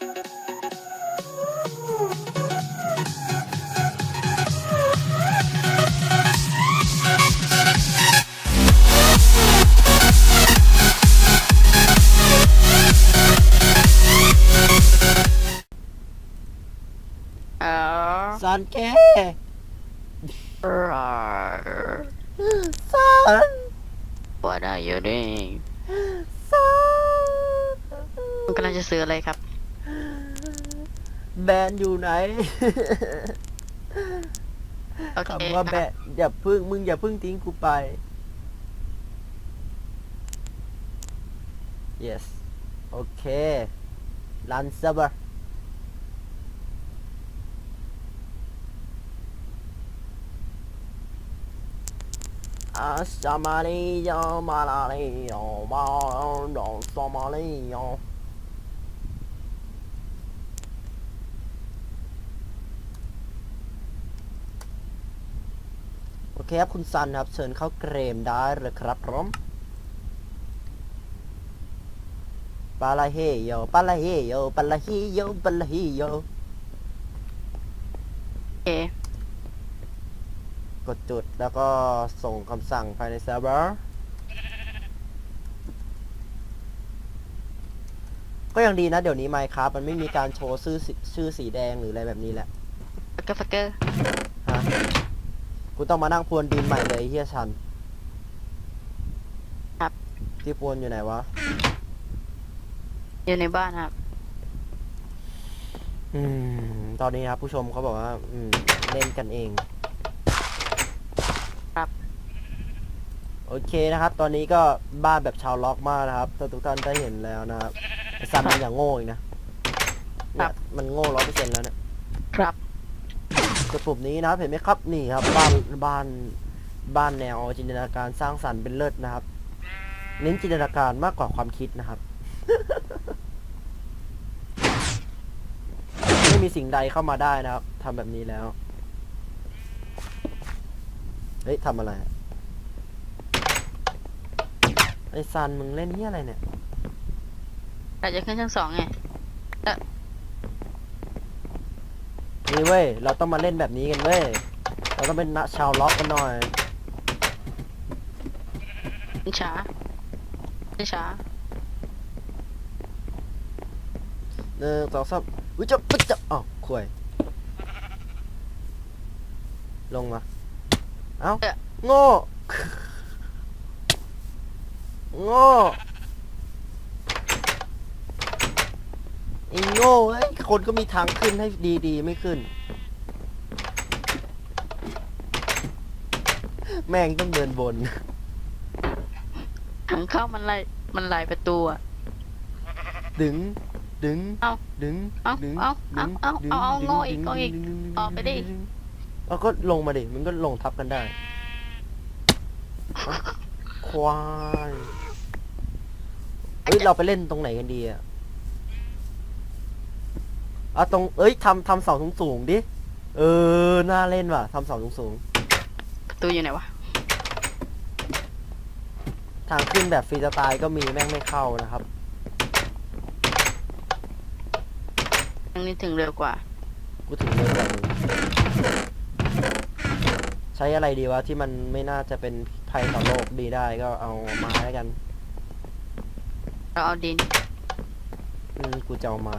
Bye. แบนอยู่ไหนโอเคคำว่าแบนอย่าพึ่งมึงอย่าพึ่งทิ้งกูไป yes โอเคลันซับร์อาสมาลียอมาลาลียอมาดองสมาลียอโอ เคครับคุณซันครับ เชิญเข้าเกรมได้เลยครับพร้อมปาลาเฮโยปาลาเฮโยปาลาเฮโยปาลาเฮโยโอเคกดจุดแล้วก็ส่งคำสั่งภายในเซิร์ฟเวอร์ก็ยังดีนะ เดี๋ยวนี้ Minecraft มันไม่มีการโชว์ชื่อสีชื่อสีแดงหรืออะไรแบบนี้แหละฟักเกอร์ฟักเกอร์ฮะ กูต้องมานั่งพรวนดินใหม่เลยไอ้เฮียชันครับ ที่พรวนอยู่ไหนวะ อยู่ในบ้านครับ อืม ตอนนี้ครับ ผู้ชมเขาบอกว่า อืม เล่นกันเองครับ โอเคนะครับ ตอนนี้ก็บ้านแบบชาวล็อกมากนะครับถ้าทุกท่านได้เห็นแล้วนะครับไอ้ซันมันอย่างโง่อีกนะเนี่ยมันโง่ร้อยเปอร์เซ็นต์แล้วเนี่ยครับ กดปุ่มนี้นะครับเห็นไหมครับนี่ครับบ้านบ้านบ้านแนวจินตนาการสร้างสรรค์เป็นเลิศนะครับ เน้นจินตนาการมากกว่าความคิดนะครับ ไม่มีสิ่งใดเข้ามาได้นะครับทำแบบนี้แล้วเฮ้ยทำอะไรไอซันมึงเล่นนี่อะไรเนี่ยแต่จะขึ้นชั้นสองไง นี่เว้ย เราต้องมาเล่นแบบนี้กันเว้ย เราต้องเป็นนักชาวล็อกกันหน่อยช้าช้าหนึ่งสองสามวิจับวิจับอ๋อข่วย ลงมา เอ้า โง่ โง่ ไอ้โง่เอ้ยคนก็มีทางขึ้นให้ดีๆ ไม่ขึ้น แม่งต้องเดินบน ทางเข้ามันไล่มันไล่ประตูอะดึง ดึง เอ้าดึง เอ้าดึงเอ้าดึงเอ้าดึงเอาเอาดึงโง่อีกดึงโง่อีกดึงดึงดึงออกไปดิดึงเอาก็ลงมาดิ มันก็ลงทับกันได้เอ้าควายเฮ้ย เราไปเล่นตรงไหนกันดีอะ เอาตรงเอ้ยทำทำเสาสูงสูงๆดิ เออ น่าเล่นว่ะทำเสาสูงสูงประตูอยู่ไหนวะ ๆทางขึ้นแบบฟรีสไตล์ก็มีแม่งไม่เข้านะครับทางนี้ถึงเร็วกว่า กูถึงเร็วกว่ามึงใช้อะไรดีวะที่มันไม่น่าจะเป็นภัยต่อโลกดีได้ก็เอาไม้แล้วกัน เราเอาดิน อืมกูจะเอาไม้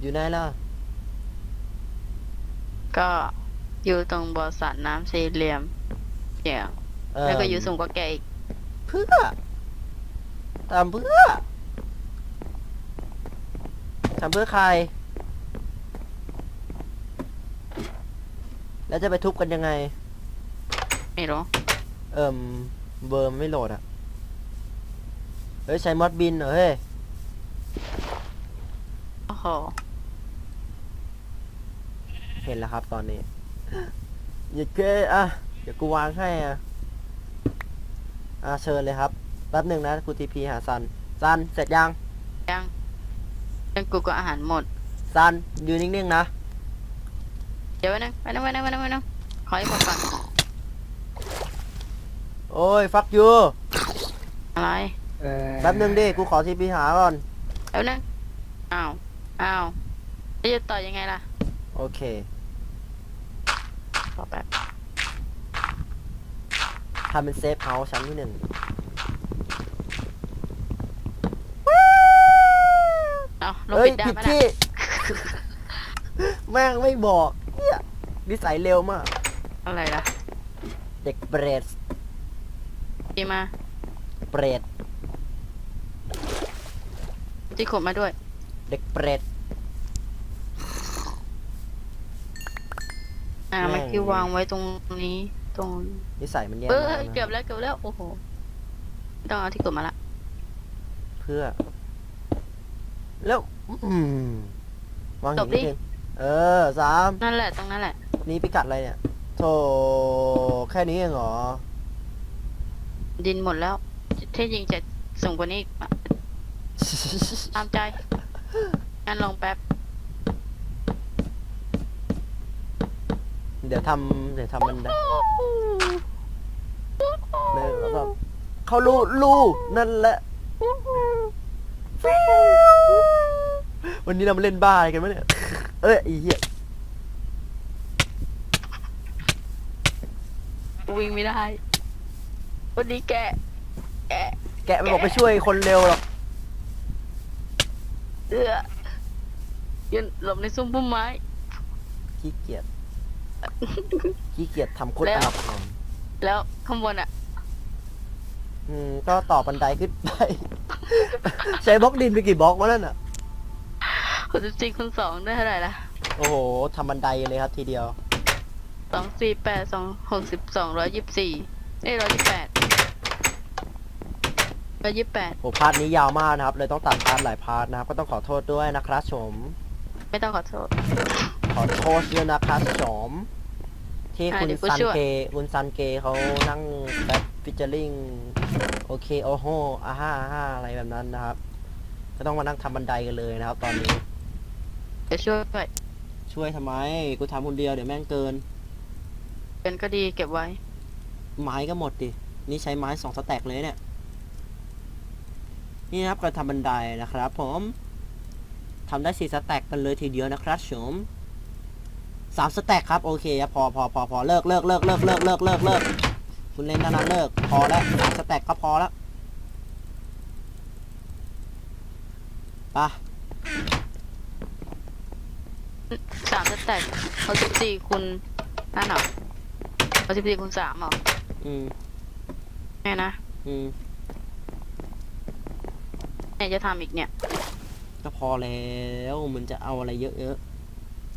อยู่ไหนล่ะ ก็อยู่ตรงบ่อสระน้ำสี่เหลี่ยมเดี๋ยวเอ่อแล้วก็อยู่สูงกว่าแกอีกเพื่อทำเพื่อทำเพื่อใคร แล้วจะไปทุบกันยังไง ไม่รู้เอิ่มเบอร์มนไม่โหลดอะ เฮ้ย ใช้มอดบินเหรอเฮ้ย โอ้โห เห็นแล้วครับตอนนี้อย่าเกยอะเดี๋ยวกูวางให้อะอะเชิญเลยครับแป๊บหนึ่งนะกูทีพีหาซันซันเสร็จยังยังยังกูก็อาหารหมดซันยืนนิ่งๆนะเดี๋ยวไปนึงไปนึงไปนึงไปนึงไปนึงขอให้หมดก่อนโอ้ยฟักยูอะไรแป๊บหนึ่งดิกูขอทีพีหาก่อนแป๊บนึงอ้าวอ้าวแล้วจะต่อยังไงล่ะ โอเค ขอแป๊บทำเป็นเซฟเฮาส์ชั้นที่หนึ่งเอาลงเอ้ยปิดได้ผิดไหมที่ล่ะแม่งไม่บอกเนี่ยนิสัยเร็วมาก อะไรล่ะเด็กเบรดดีมาเบรดที่ขดมาด้วย เด็กเบรด อ่าแม่งเมื่อกี้วางไว้ตรงนี้ตรงนิสัยมันแย่เออมากนะเกือบแล้วเกือบแล้วโอ้โหไม่ต้องเอาที่กดมาละเพื่อ แล้วอืมวางหินนิดนึงเออสามนั่นแหละตรงนั้นแหละ นี่พิกัดอะไรเนี่ยโธ่แค่นี้เองเหรอ ดินหมดแล้วที่จริงจะสูงกว่านี้อีกอะตามใจงั้นลงแป๊บ เดี๋ยวทำเดี๋ยวทำมันได้เลยแล้วก็เขารู้รู้นั่นแหละ วันนี้เรามาเล่นบ้าอะไรกันวะเนี่ย เอ้ยไอีเหี้ยวิ่งไม่ได้ วันนี้แกะ แกะ แกะมันบอกไปช่วยคนเร็วหรอก เอื้อยืนหลบในซุ้มพุ่มไม้ขี้เกียจ ขี้เกียจทำโคตรแล้อัวบทแล้วข้างบนอะำอืมก็ต่อบันไดขึ้นไป ใช้บล็อกดินไปกี่บล็อกวะนั่นอะหกสิบสี่คูณสองได้เท่าไหร่ล่ะโอ้โหทำบันไดเลยครับทีเดียว สองสี่แปดสองหกสิบสองร้อยยี่สิบสี่เอ้ยร้อยยี่สิบแปดร้อยยี่สิบแปดโอ้พาร์ทนี้ยาวมากนะครับ เลยต้องตัดพาร์ทหลายพาร์ทนะครับ ก็ต้องขอโทษด้วยนะครับชม ไม่ต้องขอโทษ ขอโทษด้วยนะครับชมที่อะคุณเดี๋ยวกูซันช่วย เกคุณซันเกเขานั่งแบบฟิชเจอริงโอเคโอโหอาฮ่าอาฮ่าอะไรแบบนั้นนะครับ ก็ต้องมานั่งทำบันไดกันเลยนะครับ ตอนนี้ เดี๋ยวช่วยช่วยทำไม กูทำคนเดียวเดี๋ยวแม่งเกิน เป็นก็ดีเก็บไว้ ไม้ก็หมดดิ นี่ใช้ไม้สองสแต็กเลยเนี่ย นี่นะครับการทำบันไดนะครับผม ทำได้สี่สแต็กกันเลยทีเดียวนะครับผม สามสแต็กครับโอเคครับพอพอพอพอเลิกเลิกเลิกเลิกเลิกเลิกเลิกเลิกคุณเล่นนานๆเลิก พอแล้วสามสแต็กก็พอแล้วไปะสามสแต็กหกสิบสี่คูณนั่นเหรอหกสิบสี่คูณสามเหรออืมแม่นะอืมเนี่ยจะทำอีกเนี่ย ก็พอแล้วมันจะเอาอะไรเยอะ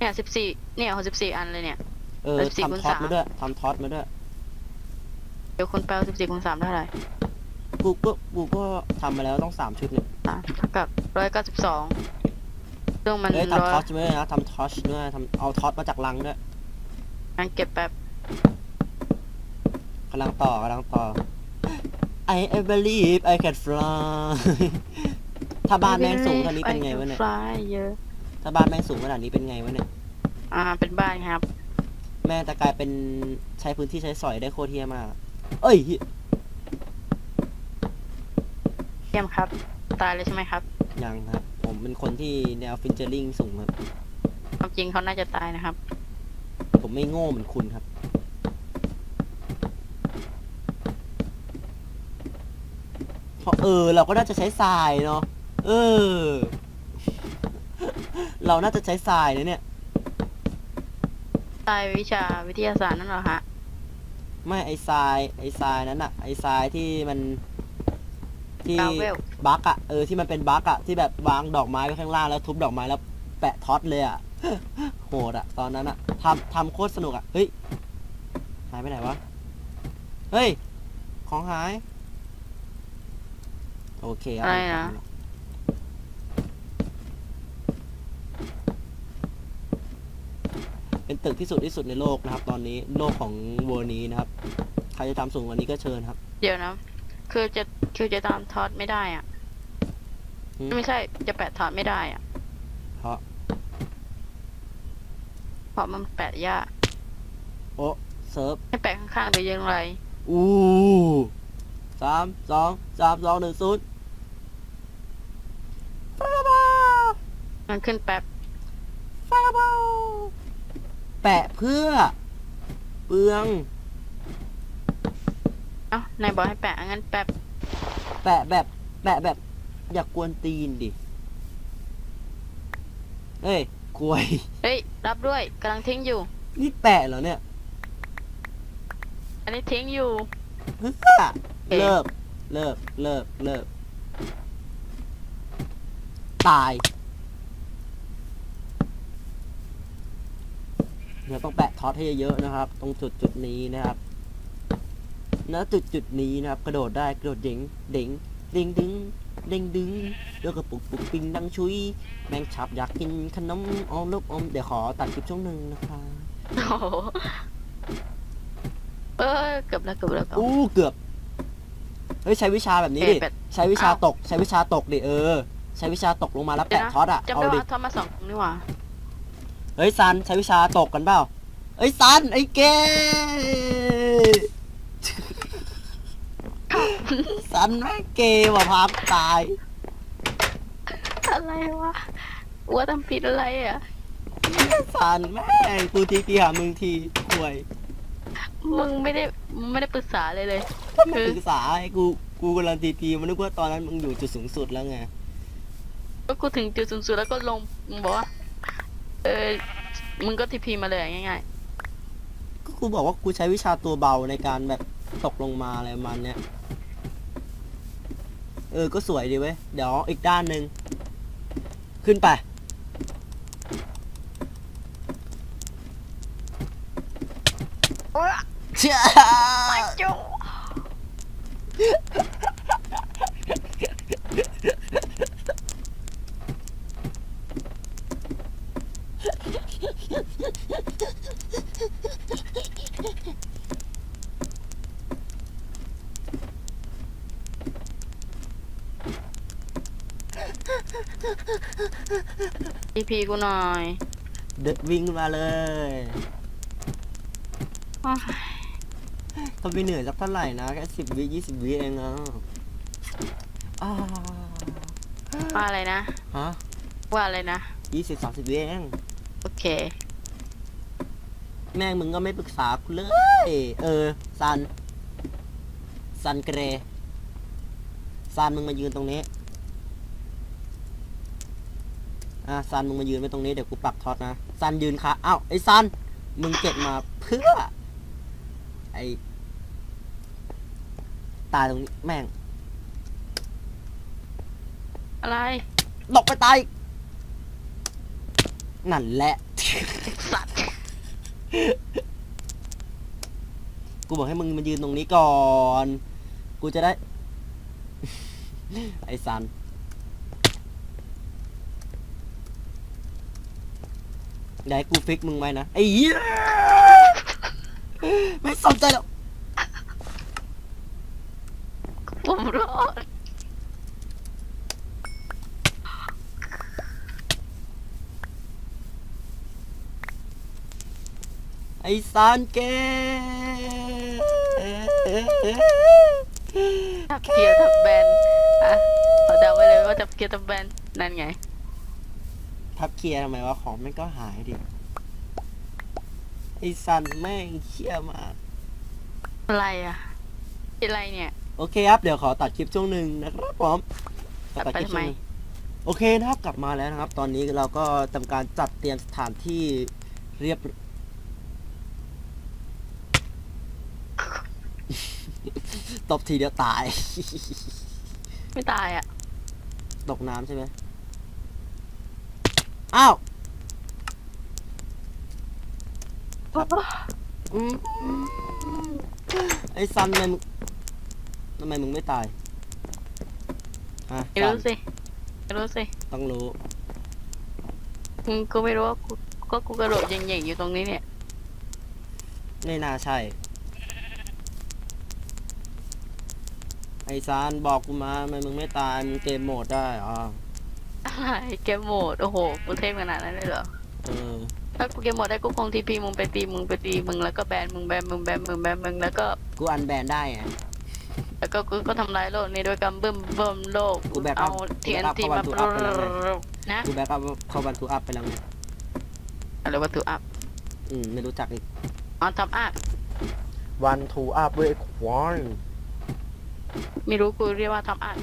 เนี่ยสิบสี่เนี่ยหกสิบสี่อันเลยเนี่ยๆเออแล้วสี่คูณทำท็อตสาม มาด้วยทำท็อตมาด้วย เดี๋ยวคุณแปลสิบสี่คูณสามได้เท่าไหร่กูก็กูก็ทำมาแล้วต้องสามชุดเนี่ยสามเท่ากับร้อยเก้าสิบสองซึ่งมันเอ้ยร้อทำท็อยตด้วยนะทำท็อตด้วยทำเอาท็อตมาจากลังด้วยงั้นเก็บแป๊บกำลังต่อกำลังต่อ I I believe I can fly ถ้าบ้านแม่งสูงขนาดนี้เป็นไงวะเนี่ย ฟลายเยอะ ถ้าบ้านแม่งสูงขนาดนี้เป็นไงวะเนี่ย อ่า เป็นบ้านครับ แม่งจะกลายเป็นใช้พื้นที่ใช้สอยได้โคตรเทียมาก เอ้ยเหี้ย เยี่ยมครับ ตายเลยใช่ไหมครับยังครับ ผมเป็นคนที่แนวฟินเจอริงสูงครับความจริงเขาน่าจะตายนะครับ ผมไม่โง่เหมือนคุณครับ เพราะเออ เราก็น่าจะใช้ทรายเนาะ เออ เราน่าจะใช้ทรายนะเนี่ย ตายวิชาวิทยาศาสตร์นั่นเหรอฮะ ไม่ไอทรายไอทรายนั้นอะไอทรายที่มัน ที่กาเวลบั๊กอะเออที่มันเป็นบั๊กอะที่แบบวางดอกไม้ไว้ข้างล่างแล้วทุบดอกไม้แล้วแปะท็อตเลยอะ โหดอะตอนนั้นอะทำทำโคตรสนุกอะเฮ้ยหายไปไหนวะเฮ้ยของหาย โอเคอะไรนะ เป็น ตึกที่สุดที่สุดในโลกนะครับ ตอนนี้โลกของเวอร์นี้นะครับ ใครจะทำสูงกว่านี้ก็เชิญครับ เดี๋ยวนะ คือจะคือจะตามทอดไม่ได้อะ หืม ไม่ใช่จะแปะทอดไม่ได้อะ เพราะเพราะมันแปะยากโอ้เซิร์ฟให้แปะข้างๆหรือยังไร อู้สามสองสามสองหนึ่งศูนย์ฟาบามันขึ้นแป๊บฟาบา แปะเพื่อเปลือง เอ้านายบอกให้แปะงั้นแป๊บแปะแบบ แปะแบบ อย่ากกวนตีนดิ เฮ้ยกลวย เฮ้ยรับด้วยกำลังทิ้งอยู่ นี่แปะเหรอเนี่ยอันนี้ทิ้งอยู่ เฮ้ยเลิกเลิกเลิกเลิกตาย เราต้องแปะท็อตให้เยอะๆนะครับ ตรงจุดจุดๆนี้นะครับณจุดจุดๆนี้นะครับ กระโดดได้กระโดดเด้งเด้งเด้งดึงเด้งดึงแล้วก็ปุกปุกปิงดังชุย แมงฉับอยากกินขนมออมลูกอมเดี๋ยวขอตัดคลิปช่วงหนึ่งนะครับโอ้โหเออเกือบแล้วเกือบแล้วเกือบ อู้เกือบเฮ้ยใช้วิชาแบบนี้ดิเอ๊ะแบบใช้วิชาอ้าว ตก ใช้วิชาตกดิเออ ใช้วิชาตกลงมาแล้วเดี๋ยวแปะนะท็อตอะจำเอาได้ดิ ว่าทอดมาสองนี่หว่า เฮ้ยซันใช้วิชาตกกันเปล่าเฮ้ยซันไอ้เกซันแม่งเกย์ว่ะพามตาย อะไรวะว่าทำผิดอะไรอะซันแม่งกูทีทีหามึงทีห่วย มึงไม่ได้มึงไม่ได้ปรึกษาเลยเลยมาศึกษาให้กูกูกำลังทีทีมันนึกว่าตอนนั้นมึงอยู่จุดสูงสุดแล้วไงก็กูถึงจุดสูงสุดแล้วก็ลงมึงบอกว่า เออมึงก็ทีพีมาเลยง่ายก็กูบอกว่ากูใช้วิชาตัวเบาในการแบบตกลงมาอะไรประมันเนี้ยเออก็สวยดีเว้ย เดี๋ยวอีกด้านหนึ่งขึ้นไป ๆโอ้ยเชื่อ ทีพีกูหน่อยเดินวิ่งมาเลยอ้าวทำไปเหนื่อยสักเท่าไหร่นะแค่สิบวิยี่สิบวิเองอะอ่าว่าอะไรนะ ฮะว่าอะไรนะ ยี่สิบสามสิบวิเองโอเค แม่งมึงก็ไม่ปรึกษากูเลย เออซันซันเกรซันมึงมายืนตรงนี้ อะซันมึงมายืนไว้ตรงนี้เดี๋ยวกูปรับท็อตนะซันยืนค่ะอ้าวไอ้ซันมึงเก็บมาเพื่อ ไอ้ตายตรงนี้แม่งอะไรหลบไปตายนั่นแหละ สัตว์กูบอกให้มึงมายืนตรงนี้ก่อน กูจะได้ ไอ้ซัน ได้กูฟิกมึงไว้นะไอ้เหี้ยไม่สนใจหรอกผมรอดไอ้ซันเกทับเกียร์ทับแบนอะขอเดาไว้เลยว่าทับเกียร์ทับแบนนั่นไง ทับเคลียร์ทำไมวะของแม่งก็หายดิไอ้ซันแม่งเชี่ยมากอะไรอะอะไรเนี่ย โอเคครับ เดี๋ยวขอตัดคลิปช่วงหนึ่งนะครับผมขอตัดไปคลิปทำไมช่วงหนึ่งโอเคนะครับกลับมาแล้วนะครับ ตอนนี้เราก็ทำการจัดเตรียมสถานที่เรียบ ตบทีเดียวตาย ไม่ตายอะ ตกน้ำใช่ไหม อ้าวอืมไอ้ซันทำไมมึงทำไมมึงไม่ตายฮะไม่ซัรู้นสิไม่รู้สิต้องรู้มึงก็ไม่รู้ว่ากูกูก็กูกระโดดเหย่งๆอยู่ตรงนี้เนี่ยไม่น่าใช่ ไอซานบอกกูมาทำไมมึงไม่ตาย มึงเกมโหมดได้อ๋อ อะไรเกมโหมดโอ้โหกูเทพขนาดนั้นเลยเหรอเออถ้ากูเกมโหมดได้กูคงทีพีมึงไปตีมึงไปตีมึงแล้วก็แบนมึงแบนมึงแบนมึงแบนมึงแล้วก็ กูอันแบนได้ไง แล้วก็กูก็ทำลายโลกนี้ด้วยการบึ้มเบิ่มโลกกูแบกอัเอาพทีเอ็นแบกอัพทีเข้ามาวันทูอัพไปแล้วไงนะกูแบ็กอัพเข้าวันทูอัพไปแล้วไงอะไรวัตถุอัพอืมไม่รู้จักอีกอ๋อทำอัพวันทูอัพเว้ยควายไม่รู้กูเรียกว่าทำอัพ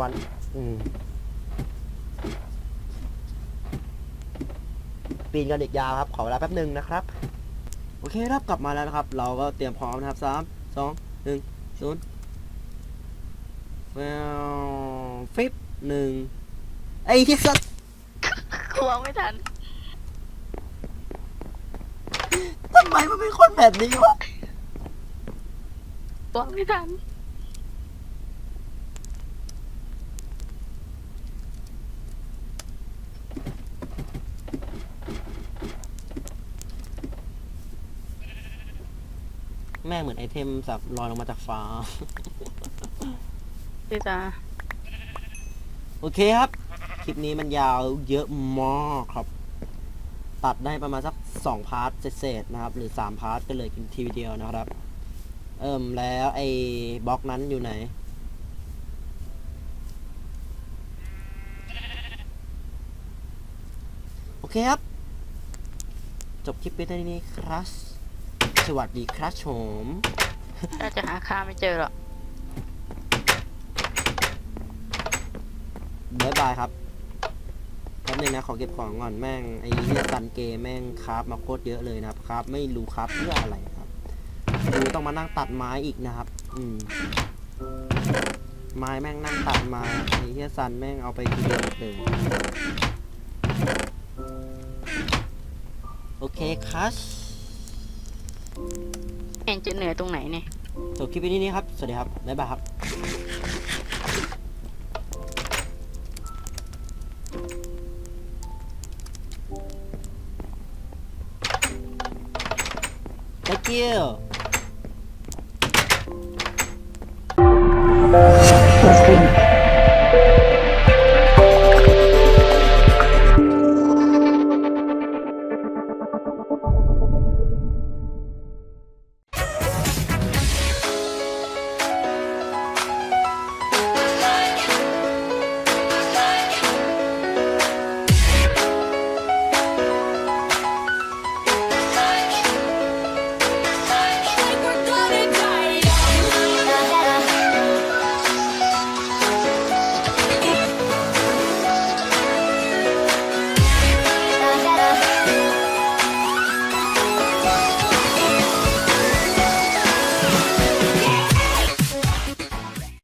วันอืม ปีนกันอีกยาวครับ ขอเวลาแป๊บหนึ่งนะครับ โอเคครับกลับมาแล้วนะครับ เราก็เตรียมพร้อมนะครับสามสองหนึ่งศูนย์แววฟิปหนึ่งไอ้ที่สัตว์กูวางไม่ทันทำไมมันเป็นคนแบบนี้วะวางไม่ทัน แม่งเหมือนไอเทมสับลอยลงมาจากฟ้าพี่ตาโอเคครับ คลิปนี้มันยาวเยอะมากครับ ตัดได้ประมาณสักสองพาร์ทเศษๆนะครับ หรือสามพาร์ทก็เลยกินทีวีเดียวนะครับ เอิ่มแล้วไอ้บล็อกนั้นอยู่ไหน โอเคครับ จบคลิปไปเท่านี้ครับ สวัสดีครับผมน่าจะหาค่าไม่เจอหรอกบ๊ายบายครับแป๊บนึงนะ ขอเก็บของก่อนแม่ง ไอ้เหี้ยซันเกมแม่งคราฟมาโคตรเยอะเลยนะครับครับไม่รู้ครับเพื่ออะไรครับดูต้องมานั่งตัดไม้อีกนะครับ อืม ไม้แม่งนั่งตัดมาไอ้เหี้ยซันแม่งเอาไปทีเดียวหมดเลยโอเคครั บเอ็นจะเหนื่อยตรงไหนเนี่ย จบคลิปวิดีโอนี้ครับ สวัสดีครับ บ๊ายบายครับ Thank you. Full screen.